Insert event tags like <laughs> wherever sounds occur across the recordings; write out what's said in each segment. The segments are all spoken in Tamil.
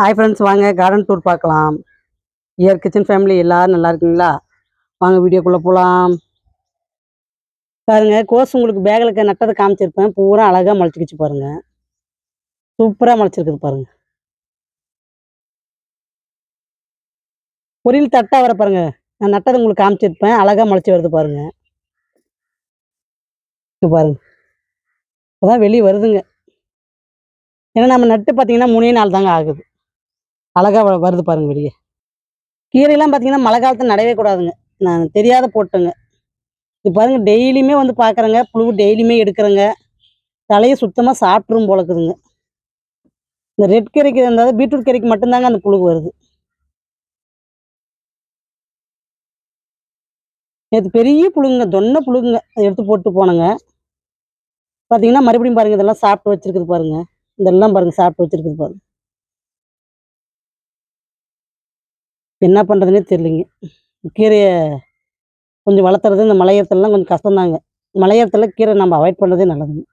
ஹாய் ஃப்ரெண்ட்ஸ் வாங்க கார்டன் டூர் பார்க்கலாம். இயர் கிச்சன் ஃபேமிலி எல்லாரும் நல்லா இருக்கீங்களா? வாங்க வீடியோக்குள்ளே போகலாம் பாருங்க கோஸ் உங்களுக்கு பேக்கில் நட்டதை காமிச்சிருப்பேன். பூரா அழகாக முளைச்சிக்கிச்சு பாருங்கள் சூப்பராக முளைச்சிருக்குது பாருங்க. பொரியல் தட்டாக வர பாருங்கள் நான் நட்டதை உங்களுக்கு காமிச்சிருப்பேன். அழகாக முளைச்சி வருது பாருங்க. இது பாருங்க. இப்போதான் வெளியே வருதுங்க. ஏன்னா நம்ம நட்டு பார்த்தீங்கன்னா மூணே நாள் தாங்க ஆகுது. அழகாக வ- வருது பாருங்க வெளியே. கீரையெல்லாம் பார்த்தீங்கன்னா மழை காலத்தில் நடவே கூடாதுங்க. நான் தெரியாத போட்டேங்க. இது பாருங்க டெய்லியுமே வந்து பார்க்குறேங்க புழு டெய்லியுமே எடுக்கிறேங்க. தலையை சுத்தமாக சாப்பிட்ரும் போலக்குதுங்க இந்த ரெட் கீரைக்கு இருந்தால் பீட்ரூட் கீரைக்கு மட்டும்தாங்க அந்த புழு வருது. நேற்று பெரிய புழுங்க தொன்ன புழுங்க அதை எடுத்து போட்டு போனேங்க. பார்த்தீங்கன்னா மறுபடியும் பாருங்க இதெல்லாம் சாப்பிட்டு வச்சுருக்குது பாருங்க. இதெல்லாம் பாருங்கள் சாப்பிட்டு வச்சுருக்குது பாருங்க. என்ன பண்ணுறதுனே தெரியலிங்க. கீரையை கொஞ்சம் வளர்த்துறது இந்த மலையத்துலலாம் கொஞ்சம் கஷ்டம்தாங்க. மலையத்தில் கீரை நம்ம அவாய்ட் பண்ணுறதே நல்லதுங்க.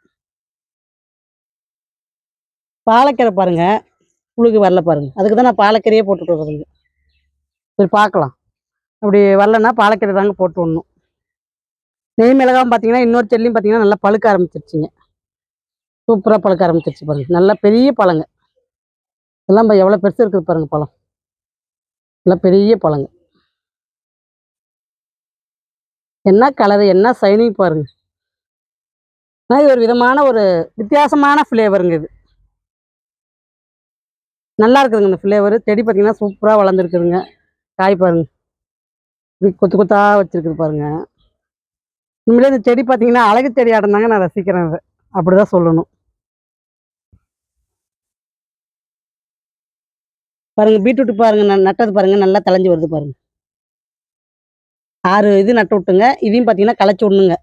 பாலக்கீரை பாருங்க. புழுகு வரல பாருங்க. அதுக்கு தான் நான் பாலக்கீரையே போட்டுட்டு வர்றதுங்க. சரி பார்க்கலாம். அப்படி வரலன்னா பாலக்கீரை தாங்க போட்டு விடணும். நெய் மிளகாவும் பார்த்தீங்கன்னா இன்னொரு செல்லியும் பார்த்தீங்கன்னா நல்லா பழுக்க ஆரம்பிச்சிருச்சுங்க. சூப்பராக பழுக்க ஆரம்பிச்சிருச்சு பாருங்கள் நல்லா பெரிய பழங்க. இதெல்லாம் எவ்வளோ பெருசு இருக்குது பாருங்கள் பழம். நல்லா பெரிய பழங்க. என்ன கலரு என்ன சைனிங் பாருங்க. ஆனால் இது ஒரு விதமான ஒரு வித்தியாசமான ஃப்ளேவருங்க இது. நல்லா இருக்குதுங்க இந்த ஃப்ளேவர் செடி பார்த்தீங்கன்னா சூப்பராக வளர்ந்துருக்குதுங்க. காய் பாருங்க. இப்படி கொத்து கொத்தா வச்சிருக்குது பாருங்க. உண்மையிலே இந்த செடி பார்த்தீங்கன்னா அழகு செடி ஆடுனாங்க நான் ரசிக்கிறேன் இதை. அப்படிதான் சொல்லணும். பாருங்க பீட்ரூட் பாருங்க நான் நட்டது பாருங்க நல்லா தளைஞ்சு வருது பாருங்க. ஆறு இது நட்டு விட்டுங்க இதையும் பார்த்தீங்கன்னா களைச்சி விடணுங்க.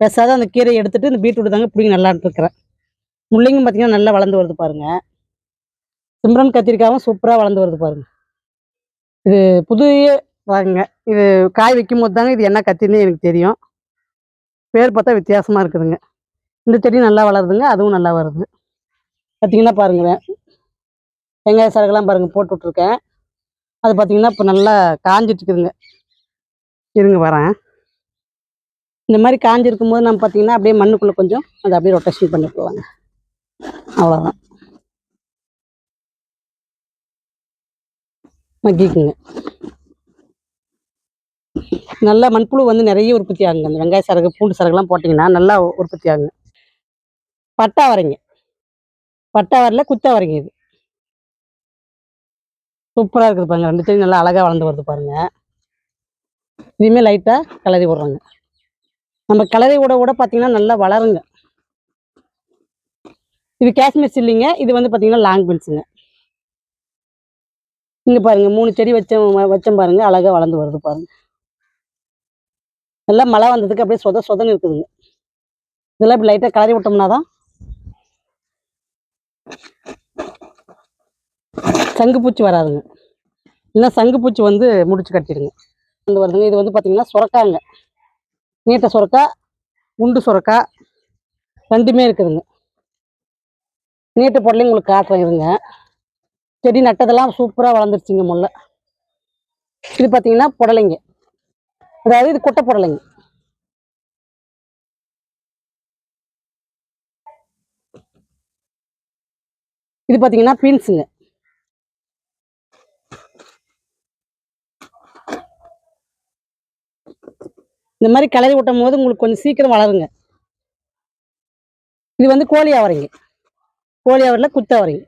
பெசாத அந்த கீரையை எடுத்துட்டு இந்த பீட்ரூட் தாங்க பிடிங்க நல்லா இருக்கிறேன் முள்ளங்கியும் பார்த்தீங்கன்னா நல்லா வளர்ந்து வருது பாருங்க. சிம்ரன் கத்திரிக்காயும் சூப்பராக வளர்ந்து வருது பாருங்க. இது புதிய பாருங்க இது காய் வைக்கும் போது தாங்க இது என்ன கத்தின்னு எனக்கு தெரியும். பேர் பார்த்தா வித்தியாசமாக இருக்குதுங்க. இந்த செடி நல்லா வளருதுங்க அதுவும் நல்லா வருது. பார்த்தீங்கன்னா பாருங்களேன் வெங்காய சரகுலாம் பாருங்க போட்டு விட்ருக்கேன் அது பார்த்தீங்கன்னா இப்போ நல்லா காஞ்சிட்டு இருக்குதுங்க இருங்க வரேன். இந்த மாதிரி காஞ்சிருக்கும் போது நம்ம பார்த்தீங்கன்னா அப்படியே மண்ணுக்குள்ளே கொஞ்சம் அதை அப்படியே ரொட்டேஷன் போவாங்க அவ்வளோதான் மக்கிக்குங்க. நல்லா மண்புழு வந்து நிறைய உற்பத்தி ஆகுங்க. அந்த வெங்காய சரகு பூண்டு சரகுலாம் போட்டிங்கன்னா நல்லா உற்பத்தி ஆகுங்க. பட்டா வரைங்க. பட்டா வரல குத்தா வரைங்க இது. சூப்பராக இருக்குது பாருங்க. ரெண்டு செடி நல்லா அழகாக வளர்ந்து வருது பாருங்க. இனிமேல் லைட்டாக கிளறி விட்றாங்க. நம்ம கிளறி விட விட பார்த்தீங்கன்னா நல்லா வளருங்க. இது காஷ்மீர் சில்லிங்க. இது வந்து பார்த்தீங்கன்னா லாங் பீன்ஸுங்க. இங்கே பாருங்க. மூணு செடி வச்சோம் வச்சோம் பாருங்க. அழகாக வளர்ந்து வருது பாருங்க. நல்லா மழை வந்ததுக்கு அப்படியே சொத சொதன்னு இருக்குதுங்க. இதெல்லாம் இப்படி லைட்டாக கிளறி விட்டோம்னா தான் சங்குப்பூச்சி வராதுங்க. இல்லைன்னா சங்குப்பூச்சி வந்து முடிச்சு கட்டிடுங்க. வந்து வருதுங்க. இது வந்து பார்த்தீங்கன்னா சுரக்காங்க. நீட்டை சுரக்கா உண்டு சுரக்கா ரெண்டுமே இருக்குதுங்க. நீட்ட பொருளையும் உங்களுக்கு காட்டுறேன் இருங்க. செடி நட்டதெல்லாம் சூப்பராக வளர்ந்துருச்சுங்க முல்லை. இது பார்த்தீங்கன்னா புடலைங்க. அதாவது இது கொட்டை புடலைங்க. இது பார்த்தீங்கன்னா பீன்ஸுங்க. இந்த மாதிரி கிளறி விட்டும் போது உங்களுக்கு கொஞ்சம் சீக்கிரம் வளருங்க. இது வந்து கோழி அவரைங்க கோழி அவரில் குத்த அவரைங்க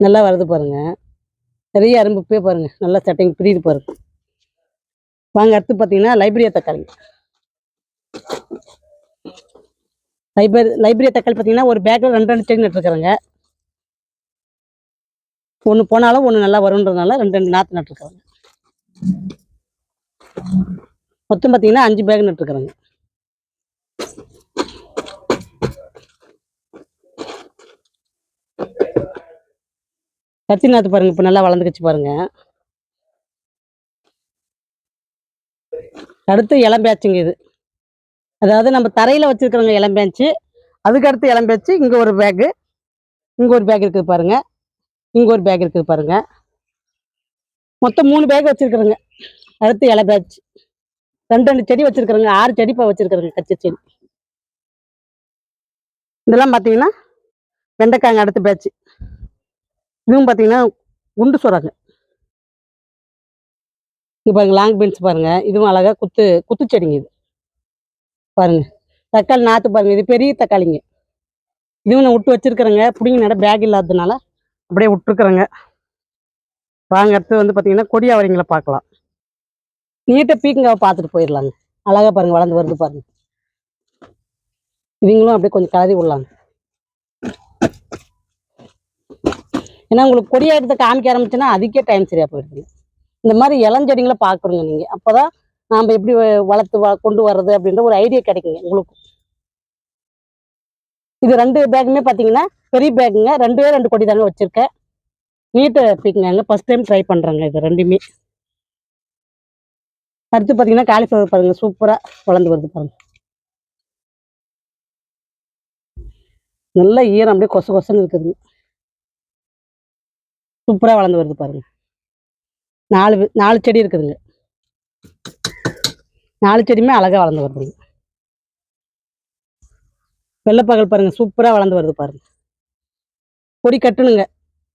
நல்லா வருது பாருங்க. நிறைய அரும்பு போய் பாருங்க. நல்லா செட்டிங் பிரியுது பாருங்க. வாங்க அடுத்து பார்த்தீங்கன்னா லைப்ரரியா தக்காளி லைப்ரரி லைப்ரரி தக்காளி பார்த்தீங்கன்னா ஒரு பேக்கில் ரெண்டு ரெண்டு செடி நட்டுருக்குறேங்க. ஒன்று போனாலும் ஒன்று நல்லா வரும்ன்றதுனால ரெண்டு ரெண்டு நாற்று நட்டுருக்குறேங்க. மொத்தம் பார்த்தீங்கன்னா அஞ்சு பேக் நட்டுருக்குறேங்க. கத்தி நாற்று பாருங்க இப்போ நல்லா வளர்ந்துக்கிச்சு பாருங்க. அடுத்து இளம்பேச்சுங்க இது. அதாவது நம்ம தரையில் வச்சுருக்கிறவங்க இளம் அதுக்கடுத்து அதுக்கு அடுத்து இளம் இங்கே ஒரு பேக்கு இங்கே ஒரு பேக் இருக்குது பாருங்க. இங்கே ஒரு பேக் இருக்குது பாருங்க. மொத்தம் மூணு பேக் வச்சுருக்குறேங்க அடுத்து இலை பேச்சு ரெண்டு ரெண்டு செடி வச்சுருக்குறேங்க ஆறு செடி இப்போ வச்சுருக்குறேங்க கச்ச செடி. இதெல்லாம் பார்த்தீங்கன்னா வெண்டைக்காங்க அடுத்த பேச்சு இதுவும் பார்த்தீங்கன்னா குண்டு சொல்கிறாங்க இது பாருங்க லாங் பீன்ஸ் பாருங்கள் இதுவும் அழகா குத்து குத்து செடிங்க இது. பாருங்க. தக்காளி நாற்று பாருங்க. இது பெரிய தக்காளிங்க. இதுவும் நான் விட்டு வச்சிருக்கிறேங்க. பிடிங்க நட பேக் இல்லாததுனால அப்படியே விட்டுருக்குறேங்க. வாங்க அடுத்து வந்து பார்த்தீங்கன்னா கொடி அவரைங்களை பார்க்கலாம். நீட்டை பீக்கங்காவை பார்த்துட்டு போயிடலாங்க அழகா பாருங்க வளர்ந்து வருது பாருங்க. இவங்களும் அப்படியே கொஞ்சம் கலதி விடலாங்க. ஏன்னா உங்களுக்கு கொடியா எடுத்து காமிக்க ஆரம்பிச்சுன்னா அதுக்கே டைம் சரியா போயிடுதுங்க. இந்த மாதிரி இளஞ்செடிங்களை பார்க்குறோங்க நீங்க. அப்பதான் நாம் எப்படி வளர்த்து வ- கொண்டு வர்றது அப்படின்ற ஒரு ஐடியா கிடைக்குங்க உங்களுக்கு. இது ரெண்டு பேக்குமே பார்த்தீங்கன்னா பெரிய பேக்குங்க. ரெண்டே ரெண்டு கொடி தாங்க வச்சுருக்கேன். நீட்டை பிக்குங்க ஃபஸ்ட் டைம் ட்ரை பண்ணுறாங்க இது ரெண்டுமே. அடுத்து பார்த்தீங்கன்னா காலிஃப்ளவர் பாருங்க. சூப்பராக வளர்ந்து வருது பாருங்கள் நல்ல ஈரம் அப்படியே கொச கொசன்னு இருக்குதுங்க. சூப்பராக வளர்ந்து வருது பாருங்க. நாலு நாலு செடி இருக்குதுங்க. நாலு செடியுமே அழகாக வளர்ந்து வருதுங்க வெள்ளைப்பகல் பாருங்க சூப்பராக வளர்ந்து வருது பாருங்கள் கொடி கட்டணுங்க.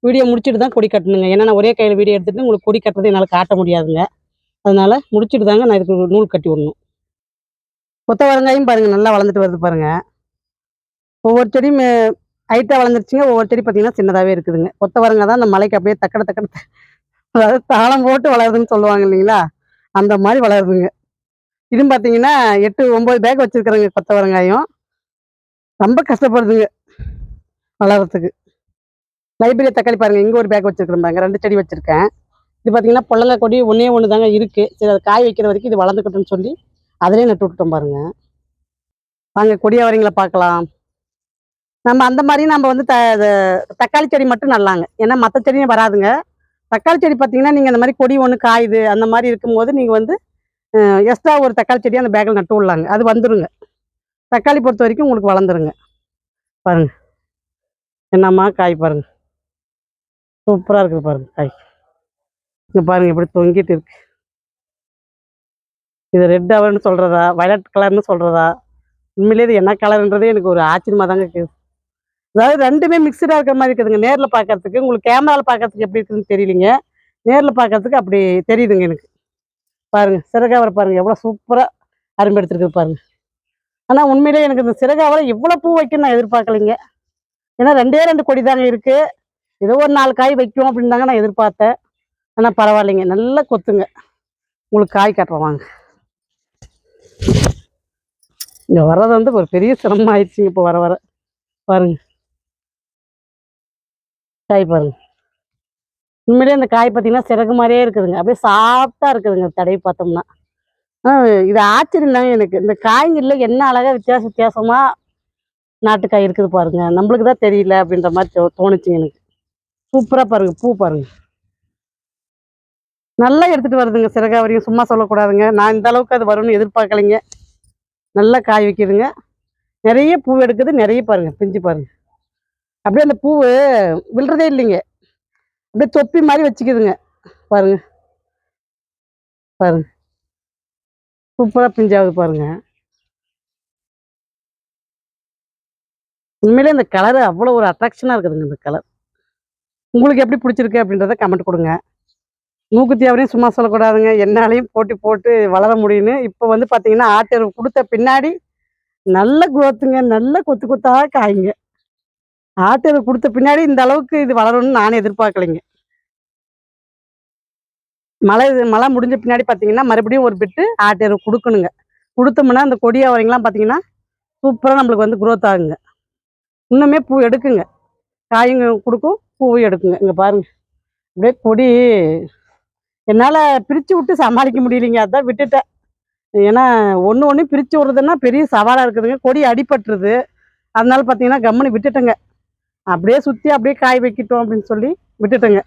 வீடியோ முடிச்சுட்டு தான் கொடி கட்டணுங்க. ஏன்னா நான் ஒரே கையில் வீடியோ எடுத்துகிட்டு உங்களுக்கு கொடி கட்டுறது என்னால் காட்ட முடியாதுங்க. அதனால் முடிச்சுட்டு தாங்க நான் இதுக்கு நூல் கட்டி விடணும். கொத்தவரங்காயும் பாருங்கள் நல்லா வளர்ந்துட்டு வருது பாருங்க. ஒவ்வொரு செடியும் ஹைட்டாக வளர்ந்துருச்சுங்க. ஒவ்வொரு செடி பார்த்திங்கன்னா சின்னதாகவே இருக்குதுங்க. கொத்தவரங்காய் தான் அந்த மலைக்கு அப்படியே தக்கடை தக்கடை அதாவது தாளம் போட்டு வளருதுன்னு சொல்லுவாங்க இல்லைங்களா? அந்த மாதிரி வளருதுங்க. இதுவும் பார்த்தீங்கன்னா எட்டு ஒம்பது பேக் வச்சுருக்குறேங்க கொத்த வரங்காயம் ரொம்ப கஷ்டப்படுதுங்க வளர்கிறதுக்கு லைப்ரரி தக்காளி பாருங்கள் இங்கே ஒரு பேக் வச்சுருக்குறேன் பாருங்க ரெண்டு செடி வச்சுருக்கேன். இது பார்த்தீங்கன்னா பொள்ளங்காய் கொடி ஒன்றே ஒன்று தாங்க இருக்குது சரி அது காய் வைக்கிற வரைக்கும் இது வளர்ந்துக்கட்டும்னு சொல்லி அதிலே நட்டு விட்டுட்டோம் பாருங்க. வாங்க கொடி பார்க்கலாம் நம்ம அந்த மாதிரி நம்ம வந்து த தக்காளி செடி மட்டும் நல்லாங்க. ஏன்னா மற்ற செடியும் வராதுங்க. தக்காளி செடி பார்த்தீங்கன்னா நீங்கள் அந்த மாதிரி கொடி ஒன்று காயுது அந்த மாதிரி இருக்கும்போது நீங்கள் வந்து எக்ஸ்ட்ரா ஒரு தக்காளி செடி அந்த பேக்கில் நட்டு விடலாங்க. அது வந்துடுங்க தக்காளி பொறுத்த வரைக்கும் உங்களுக்கு வளர்ந்துருங்க. பாருங்க. என்னம்மா காய் பாருங்க. சூப்பராக இருக்குது பாருங்க காய். இங்கே பாருங்க எப்படி தொங்கிட்டு இருக்கு. இது ரெட் அவர்னு சொல்கிறதா வயலட் கலர்னு சொல்கிறதா உண்மையிலேயே இது என்ன கலர்ன்றதே எனக்கு ஒரு ஆச்சரியமாக தாங்க இருக்குது. அதாவது ரெண்டுமே மிக்சடாக இருக்கிற மாதிரி இருக்குதுங்க. நேரில் பார்க்கறதுக்கு உங்களுக்கு கேமராவில் பார்க்கறதுக்கு எப்படி இருக்குதுன்னு தெரியலிங்க. நேரில் பார்க்கறதுக்கு அப்படி தெரியுதுங்க எனக்கு. பாருங்க சிறகாவரை பாருங்க எவ்வளோ சூப்பராக அரும்பு எடுத்துருக்குது பாருங்க. ஆனால் உண்மையிலேயே எனக்கு இந்த சிறகாவரை இவ்வளோ பூ வைக்கணும்னு நான் எதிர்பார்க்கலைங்க. ஏன்னா ரெண்டே ரெண்டு கொடி தாங்க இருக்கு. ஏதோ ஒரு நாலு காய் வைக்கும் அப்படின்னு தாங்க நான் எதிர்பார்த்தேன். ஆனால் பரவாயில்லைங்க நல்லா கொத்துங்க. உங்களுக்கு காய் கட்டுறோம் வாங்க. இங்கே வர்றது வந்து ஒரு பெரிய சிரமம் ஆயிடுச்சுங்க இப்போ வர வர. பாருங்க. காய் பாருங்க. உண்மையிலே இந்த காய் பார்த்தீங்கன்னா சிறகு மாதிரியே இருக்குதுங்க. அப்படியே சாஃப்டாக இருக்குதுங்க தடவி பார்த்தோம்னா. இது ஆச்சரியம் தாங்க எனக்கு. இந்த காய்கறியில் என்ன அழகா வித்தியாச வித்தியாசமா நாட்டுக்காய் இருக்குது பாருங்க. நம்மளுக்கு தான் தெரியல அப்படின்ற மாதிரி தோ- தோணுச்சுங்க எனக்கு. சூப்பராக பாருங்க பூ பாருங்க. நல்லா எடுத்துட்டு வருதுங்க சிறகாவரியும் சும்மா சொல்லக்கூடாதுங்க. நான் இந்த அளவுக்கு அது வரும்னு எதிர்பார்க்கலைங்க. நல்லா காய் வைக்குதுங்க நிறைய பூ எடுக்குது நிறைய பாருங்க. பிஞ்சு பாருங்க. அப்படியே அந்த பூவு விழுறதே இல்லைங்க. அப்படியே தொப்பி மாதிரி வச்சுக்குதுங்க. பாருங்க. பாருங்க. சூப்பராக பிஞ்சாவது பாருங்க. உண்மையிலே இந்த கலர் அவ்வளோ ஒரு அட்ராக்ஷனாக இருக்குதுங்க இந்த கலர். உங்களுக்கு எப்படி பிடிச்சிருக்கு அப்படின்றத கமெண்ட் கொடுங்க. மூக்குத்தி அவரையும் சும்மா சொல்லக்கூடாதுங்க. என்னாலையும் போட்டி போட்டு வளர முடியும்னு. இப்போ வந்து பார்த்தீங்கன்னா ஆட்டர் கொடுத்த பின்னாடி நல்ல குரோத்துங்க நல்ல கொத்து கொத்தாக காய்ங்க. ஆட்டர் கொடுத்த பின்னாடி இந்த அளவுக்கு இது வளரும்னு நானே எதிர்பார்க்கலைங்க. மழை மழை முடிஞ்ச பின்னாடி பார்த்தீங்கன்னா மறுபடியும் ஒரு பிட்டு ஆட்டர் கொடுக்கணுங்க. கொடுத்தோம்னா அந்த கொடி அவரைங்கெல்லாம் பார்த்தீங்கன்னா சூப்பராக நம்மளுக்கு வந்து குரோத் ஆகுங்க. இன்னுமே பூ எடுக்குங்க. காயுங்க கொடுக்கும் பூவும் எடுக்குங்க. இங்கே பாருங்கள் அப்படியே கொடி என்னால் பிரித்து விட்டு சமாளிக்க முடியலைங்க. அதான் விட்டுட்டேன். ஏன்னா ஒன்று ஒன்று பிரித்து விடுறதுன்னா பெரிய சவாலாக இருக்குதுங்க. கொடி அடிபட்டுருது. அதனால பார்த்தீங்கன்னா கம்முன்னு விட்டுட்டேங்க. அப்படியே சுற்றி அப்படியே காய் வைக்கட்டும் அப்படின்னு சொல்லி விட்டுட்டேங்க.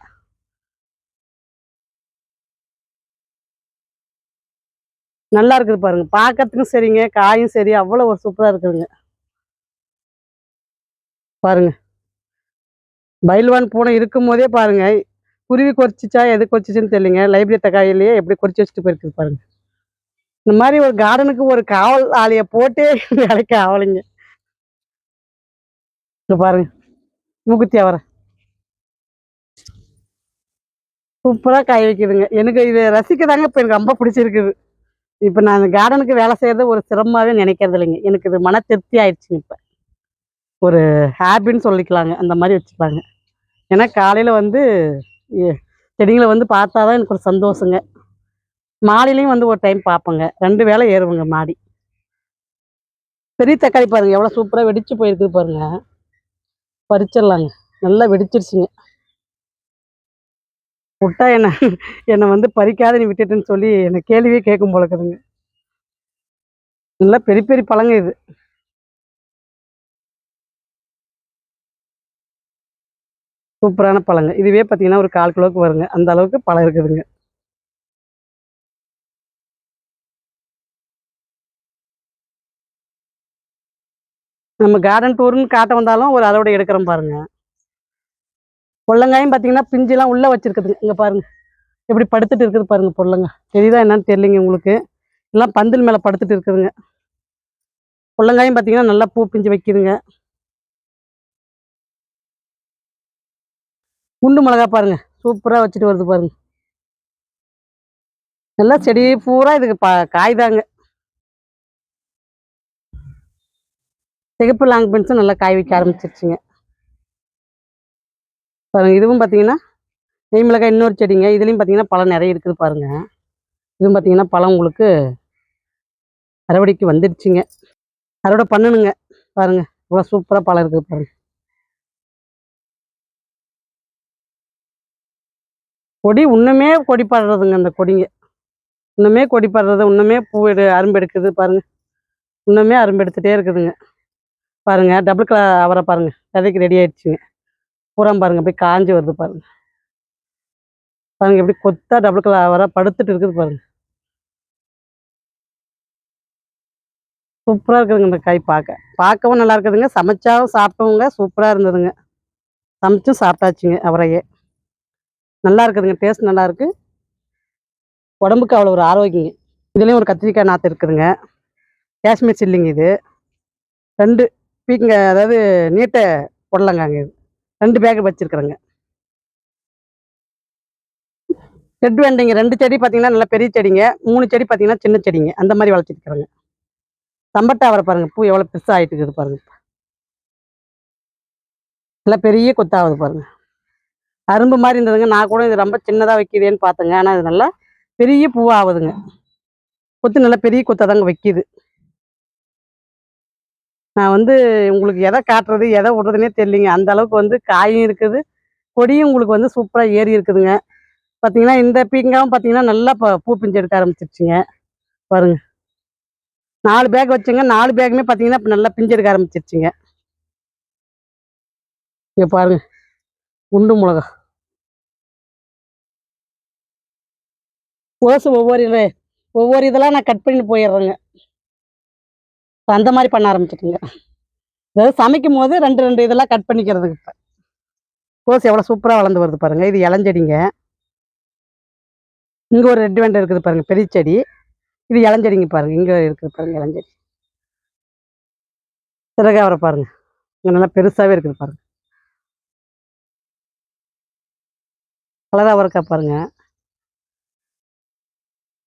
நல்லா இருக்குது பாருங்க. பார்க்கறதுக்கும் சரிங்க காயும் சரி அவ்வளோ ஒரு சூப்பராக இருக்குதுங்க. பாருங்க. பயில்வான் பூனை இருக்கும் போதே பாருங்க குருவி கொறிச்சிச்சா எது கொறிச்சிச்சுன்னு தெரியலங்க. லைப்ரரி தக்காயிலேயே எப்படி கொறிச்சு வச்சுட்டு போயிருக்கு பாருங்க. இந்த மாதிரி ஒரு கார்டனுக்கு ஒரு காவல் ஆலையை போட்டே <laughs> வேலைக்கு ஆவலைங்க. இங்க பாருங்க. மூக்குத்தி அவரை சூப்பராக காய வைக்குதுங்க. எனக்கு இது ரசிக்க தாங்க இப்போ எனக்கு ரொம்ப பிடிச்சிருக்குது. இப்போ நான் இந்த கார்டனுக்கு வேலை செய்கிறது ஒரு சிரமமாகவே நினைக்கிறது இல்லைங்க எனக்கு இது மன திருப்தி ஆயிடுச்சுங்க இப்போ. ஒரு ஹாபின்னு சொல்லிக்கலாங்க. அந்த மாதிரி வச்சுக்கலாங்க. ஏன்னா காலையில் வந்து செடிங்களை வந்து பார்த்தா தான் எனக்கு ஒரு சந்தோஷங்க. மாடிலையும் வந்து ஒரு டைம் பார்ப்பேங்க. ரெண்டு வேளை ஏறுவேங்க மாடி. பெரிய தக்காளி பாருங்க எவ்வளோ சூப்பராக வெடிச்சு போயிருக்கு பாருங்கள் பறிச்சிடலாங்க. நல்லா வெடிச்சிருச்சுங்க. விட்டா என்ன என்னை வந்து பறிக்காத நீ விட்டுட்டுன்னு சொல்லி என்னை கேள்வியே கேட்கும் போல இருக்குதுங்க. நல்லா பெரிய பெரிய பழங்க இது. சூப்பரான பழங்க. இதுவே பார்த்தீங்கன்னா ஒரு கால் கிலோவுக்கு வருங்க. அந்த அளவுக்கு பழம் இருக்குதுங்க. நம்ம கார்டன் டூர்னு காட்ட வந்தாலும் ஒரு அளவோட எடுக்கிறோம் பாருங்க. பொள்ளங்காயும் பார்த்தீங்கன்னா பிஞ்செல்லாம் உள்ளே வச்சுருக்குதுங்க. இங்கே பாருங்க. எப்படி படுத்துட்டு இருக்குது பாருங்க பொள்ளங்க. தெரியுதா என்னன்னு தெரியலிங்க உங்களுக்கு. எல்லாம் பந்தில் மேலே படுத்துட்டு இருக்குதுங்க. பொள்ளங்காயும் பார்த்தீங்கன்னா நல்லா பூ பிஞ்சு வைக்குதுங்க. குண்டு மிளகா பாருங்க. சூப்பராக வச்சுட்டு வருது பாருங்க. நல்லா செடி பூரா இதுக்கு பா காய்தாங்க. சிகப்பு லாங் பென்ஸும் நல்லா காய் வைக்க ஆரம்பிச்சிருச்சுங்க. பாருங்க இதுவும் பார்த்தீங்கன்னா நெய் மிளகாய் இன்னொரு செடிங்க. இதுலேயும் பார்த்தீங்கன்னா பழம் நிறைய இருக்குது பாருங்க. இதுவும் பார்த்தீங்கன்னா பழம் உங்களுக்கு அறுவடைக்கு வந்துடுச்சுங்க. அறுவடை பண்ணணுங்க. பாருங்க இவ்வளோ சூப்பராக பழம் இருக்குது பாருங்க. கொடி இன்னுமே கொடி படுறதுங்க அந்த கொடிங்க. இன்னுமே கொடி படுறது இன்னுமே பூ எடு அரும்பு எடுக்குது பாருங்க. இன்னுமே அரும்பு எடுத்துகிட்டே இருக்குதுங்க. பாருங்க டபுள் கலர் அவரை பாருங்க. விதைக்கு ரெடி ஆயிடுச்சுங்க. பூரம் பாருங்க போய் காஞ்சி வருது பாருங்க. பாருங்க எப்படி கொத்தா டபுள் கலர் அவரை படுத்துட்டு இருக்குது பாருங்க. சூப்பராக இருக்குதுங்க இந்த காய் பார்க்க. பார்க்கவும் நல்லா இருக்குதுங்க சமைச்சாவும் சாப்பிட்டவங்க சூப்பராக இருந்ததுங்க. சமைச்சும் சாப்பிட்டாச்சுங்க அவரையே. நல்லா இருக்குதுங்க டேஸ்ட் நல்லா இருக்கு. உடம்புக்கு அவ்வளோ ஒரு ஆரோக்கியங்க. இதுலேயும் ஒரு கத்திரிக்காய் நாற்று இருக்குதுங்க. காஷ்மீர் சில்லிங்க இது. ரெண்டு பீக்கங்க அதாவது நீட்டை போடலாங்க அங்கே. ரெண்டு பேக் வச்சுருக்குறேங்க. ரெட் வெண்டைங்க ரெண்டு செடி பார்த்தீங்கன்னா நல்லா பெரிய செடிங்க. மூணு செடி பார்த்தீங்கன்னா சின்ன செடிங்க. அந்த மாதிரி வளர்த்திருக்கிறேங்க. தம்பட்டை அவரை பாருங்கள் பூ எவ்வளோ பெருசாக ஆயிட்டு இருக்குது பாருங்கள் நல்லா பெரிய கொத்தாகுது பாருங்க. அரும்பு மாதிரி இருந்ததுங்க. நான் கூட இது ரொம்ப சின்னதாக வைக்கிறேன்னு பார்த்தேங்க ஆனால் இது நல்லா பெரிய பூவாக ஆகுதுங்க கொத்து நல்லா பெரிய கொத்தாக தாங்க வைக்கிது. நான் வந்து உங்களுக்கு எதை காட்டுறது எதை விடுறதுனே தெரியலிங்க. அந்த அளவுக்கு வந்து காயும் இருக்குது. கொடியும் உங்களுக்கு வந்து சூப்பராக ஏறி இருக்குதுங்க. பார்த்தீங்கன்னா இந்த பீங்காவும் பார்த்தீங்கன்னா நல்லா இப்போ பூ பிஞ்சு எடுக்க ஆரம்பிச்சிருச்சுங்க. பாருங்க. நாலு பேக் வச்சுங்க. நாலு பேக்குமே பார்த்தீங்கன்னா இப்போ நல்லா பிஞ்சு எடுக்க ஆரம்பிச்சிருச்சுங்க. இங்கே பாருங்க. குண்டு மிளகா. ஓசு ஒவ்வொரு இது ஒவ்வொரு இதெல்லாம் நான் கட் பண்ணி போயிடுறேங்க. இப்போ அந்த மாதிரி பண்ண ஆரம்பிச்சிட்டுங்க. அதாவது சமைக்கும் போது ரெண்டு ரெண்டு இதெல்லாம் கட் பண்ணிக்கிறதுக்கு இப்போ. கோஸ் எவ்வளோ சூப்பராக வளர்ந்து வருது பாருங்கள் இது இளஞ்செடிங்க. இங்கே ஒரு ரெட் வெண்டை இருக்குது பாருங்கள் பெரிய செடி. இது இளஞ்செடிங்க பாருங்க. இங்கே இருக்குது பாருங்கள் இளஞ்செடி. சிறகாவரை பாருங்கள் இங்கே நல்லா பெருசாகவே இருக்குது பாருங்கள் கலராக அவரைக்காய் பாருங்க.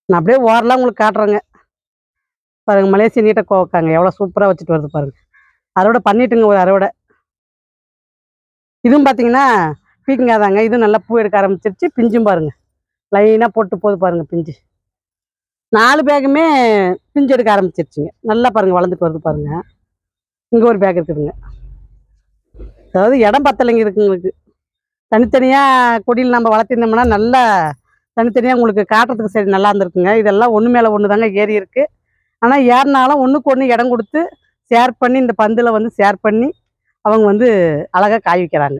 நான் அப்படியே ஓரெல்லாம் உங்களுக்கு காட்டுறேங்க. பாருங்க மலேசிய நீட்டை கோவக்காங்க. எவ்வளோ சூப்பராக வச்சுட்டு வருது பாருங்க. அறுவடை பண்ணிட்டுங்க ஒரு அறுவடை. இதுவும் பார்த்தீங்கன்னா பீக்கங்காய் தாங்க இதுவும் நல்லா பூ எடுக்க ஆரம்பிச்சிருச்சு. பிஞ்சும் பாருங்க. லைனாக போட்டு போகுது பாருங்க பிஞ்சு. நாலு பேக்குமே பிஞ்சு எடுக்க ஆரம்பிச்சிருச்சுங்க. நல்லா பாருங்க வளர்ந்துட்டு வருது பாருங்க. இங்கே ஒரு பேக் இருக்குதுங்க. அதாவது இடம் பத்தலைங்க இருக்குங்களுக்கு தனித்தனியாக கொடியில் நம்ம வளர்த்திருந்தோம்னா நல்லா தனித்தனியாக உங்களுக்கு காட்டுறதுக்கு சரி நல்லா இருந்திருக்குங்க. இதெல்லாம் ஒன்று மேலே ஒன்று தாங்க ஏறி இருக்கு. ஆனால் ஏறினாலும் ஒன்றுக்கு ஒன்று இடம் கொடுத்து ஷேர் பண்ணி இந்த பந்தில் வந்து ஷேர் பண்ணி அவங்க வந்து அழகாக காய் வைக்கிறாங்க.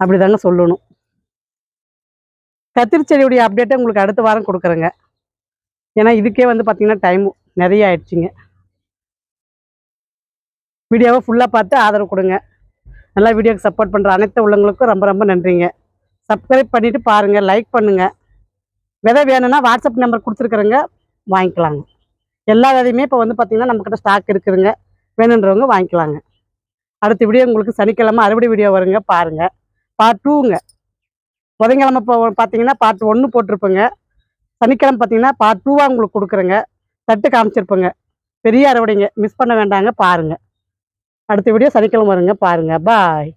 அப்படி தாங்க சொல்லணும். கத்திரி செடியுடைய அப்டேட்டை உங்களுக்கு அடுத்த வாரம் கொடுக்குறேங்க. ஏன்னா இதுக்கே வந்து பார்த்தீங்கன்னா டைம் நிறைய ஆயிடுச்சுங்க. வீடியோவை ஃபுல்லாக பார்த்து ஆதரவு கொடுங்க. நல்லா வீடியோக்கு சப்போர்ட் பண்ணுற அனைத்து உள்ளவங்களுக்கும் ரொம்ப ரொம்ப நன்றிங்க. சப்ஸ்கிரைப் பண்ணிவிட்டு பாருங்கள் லைக் பண்ணுங்கள் விதை வேணும்னா வாட்ஸ்அப் நம்பர் கொடுத்துருக்குறேங்க வாங்கிக்கலாங்க. எல்லா விதையுமே இப்போ வந்து பார்த்திங்கன்னா நம்மக்கிட்ட ஸ்டாக் இருக்குதுங்க. வேணுன்றவங்க வாங்கிக்கலாங்க. அடுத்த வீடியோ உங்களுக்கு சனிக்கிழமை அறுவடை வீடியோ வருங்க பாருங்கள் பார்ட் டூங்க புதன்கிழமை இப்போ பார்த்தீங்கன்னா பார்ட் ஒன்று போட்டிருப்பேங்க. சனிக்கிழமை பார்த்தீங்கன்னா பார்ட் டூவாக உங்களுக்கு கொடுக்குறேங்க. தட்டு காமிச்சிருப்பேங்க. பெரிய அறுவடைங்க. மிஸ் பண்ண வேண்டாங்க பாருங்கள் அடுத்த வீடியோ சனிக்கிழமை வருங்க பாருங்கள் பாய்